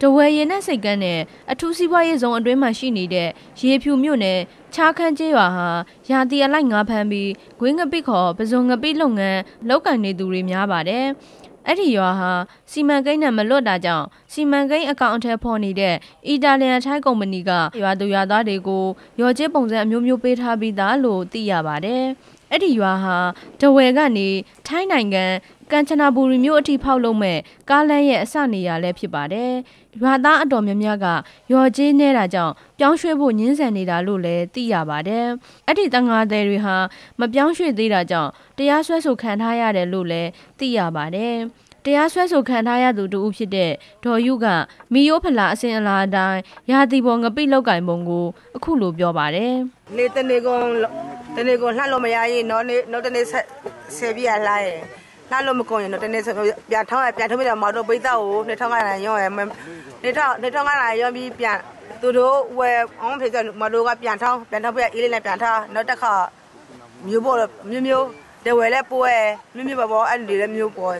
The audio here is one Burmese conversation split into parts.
တဝယ်ရင်နဲ့စိတ်ကန်းနဲ့အထူးစီးပွားရေးဇုံအတွင်းမှာရှိနေတဲ့ရေဖြူမြို့နယ်ချားခန်းကျေးရွာဟာရာတီအလိုက်ငါးဖမ်းပြီးဂွင်းငပိခေါ်ပဇွန်ငပိလုပ်ငန်းလုပ်ကင်နေသူတွေများပါတယ်။အဲ့ဒီရွာဟာစီမံကိန်းနဲ့မလွတ်တာကြောင့်စီမံကိန်းအကောင့်အထည်ဖော်နေတဲ့အီတာလျန်ထိုင်းကုမ္ပဏီကရွာသူရွာသားတွေကိုရော်ကျစ်ပုံစံအမျိုးမျိုးပေးထားပြီးသားလို့သိရပါတယ်။ အဲ့ဒီရွာဟာတဝယ်ကနေထိုင်းနိုင်ငံကန်ချနာဘူရီမြို့အထိဖောက်လုပ်မဲ့ကားလမ်းရဲ့အစနေရာလည်းဖြစ်ပါတယ်။ရွာသားအတော်များများကရော်ကြီးနေတာကြောင့်ပြောင်းရွှေ့ဖို့ညှင်းဆန်နေတာလို့လည်းသိရပါတယ်။အဲ့ဒီတန်ငါသည်တွေဟာမပြောင်းရွှေ့သေးတာကြောင့်တရားစွဲဆိုခံထားရတယ်လို့လည်းသိရပါတယ်။တရားစွဲဆိုခံထားရသူတူဦးဖြစ်တဲ့ဒေါ်ယုကမီယိုးဖလာအစင်အလာအတိုင်းရာတီပေါ်ငပိလောက်ကင်ပုံကိုအခုလိုပြောပါတယ်။နေတနေကုန် တနေကုန်လှလို့မရရင်တော့နေတော့တနေ့ဆက်ဆယ်ပြရလှရဲလှလို့မကုန်ရင်တော့တနေ့ပြန်ထောင်းရပြန်ထုံးပြတော့မတော်ပိတ်တော့ကိုနေထောင်းကလည်းရောရနေထောင်းနေထောင်းကလည်းရောပြီးပြန်သူတို့ဝယ်အောင်ဖေးကမတော်ကပြန်ထောင်းပြန်ထောင်းပြအေးလေးနဲ့ပြန်ထားနောက်တစ်ခါမျိုးပေါ်မျိုးမျိုးတဝယ်လဲပိုးရမျိုးမျိုးပေါ်ပေါ်အဲ့ဒီလည်းမျိုးပေါ်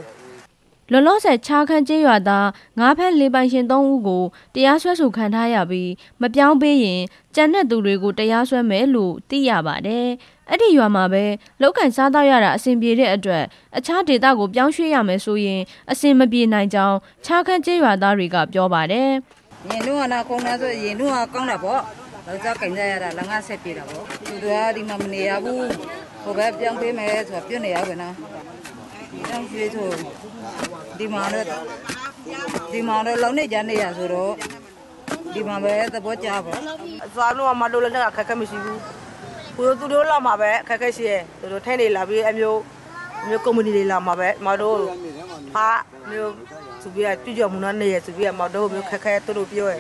လောလောဆယ်ချားခန်းကျေးရွာသားငါးဖက်လေးပိုင်ရှင်၃ဦးကိုတရားစွဲဆိုခံထားရပြီးမပြောင်းပေးရင်ကြံတဲ့သူတွေကိုတရားစွဲမယ်လို့သိရပါတယ်။အဲ့ဒီရွာမှာပဲလောက်ကန်စားတော့ရတာအဆင်ပြေတဲ့အတွက်အခြားဒေသကိုပြောင်းရွှေ့ရမယ်ဆိုရင်အဆင်မပြေနိုင်ကြောင်းချားခန်းကျေးရွာသားတွေကပြောပါတယ်ရင်တို့ကနာကုန်းလာဆိုရင်တို့ကကောင်းတာပေါ့တော့ကြောက်ကင်ကြရတာလငါဆက်ပြေတာပေါ့သူတို့ကဒီမှာမနေရဘူးဟိုဘက်ပြောင်းပေးမယ်ဆိုတော့ပြနေရပဲနော် ပြောင်းရွှေ့ဆိုဒီမှာတော့ဒီမှာတော့လုံနေကြနေရဆိုတော့ဒီမှာပဲသဘောကျပါသွားလို့မလို့လည်းခက်ခဲမရှိဘူးကိုတို့သူတို့လာမှာပဲခက်ခဲရှိရဲသူတို့ထိုင်းနေလာပြီးအမျိုးမျိုးကုမ္ပဏီတွေလာမှာပဲမတို့ဖာမျိုးသူပြကြွကြမှုနဲ့နေရသူပြမတို့မျိုးခက်ခဲသူတို့ပြောရဲ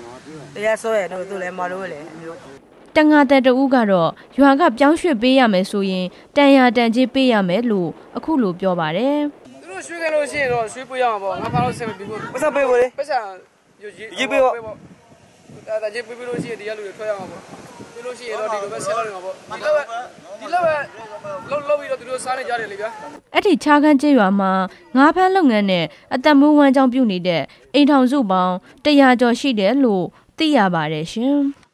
တရားစောရဲတို့သူလည်းမတို့လည်းအမျိုး။ တန်ငါတဲ့တဦးကတော့ရွာကပြောင်းရွှေ့ပေးရမယ်ဆိုရင်တန်ရာတန်ကြီးပေးရမယ်လို့အခုလိုပြောပါတယ်။သူတို့ရွှေ့ခဲ့လို့ရှိရင်တော့ရွှေ့ပေးရမှာပေါ့ငါဖားလို့ဆင်မပြေဘူးပတ်စံပေးကိုလေပတ်စံရေးရေးပေးပေါ့ဒါဒါရေးပေးပြီးလို့ရှိရင်ဒီကလူတွေထွက်ရမှာပေါ့ပြီးလို့ရှိရင်တော့ဒီလိုပဲဆက်လုပ်နေမှာပေါ့ဒီလောက်ပဲဒီလောက်ပဲလုံးလုံးပြီးတော့သူတို့စားနေကြတယ်လေဗျာအဲ့ဒီချားခန်းကျေးရွာမှာငါးဖမ်းလုပ်ငန်းနဲ့အသက်မွေးဝမ်းကြောင်းပြုနေတဲ့အိမ်ထောင်စုပေါင်း100ကျော်ရှိတယ်လို့သိရပါတယ်ရှင်။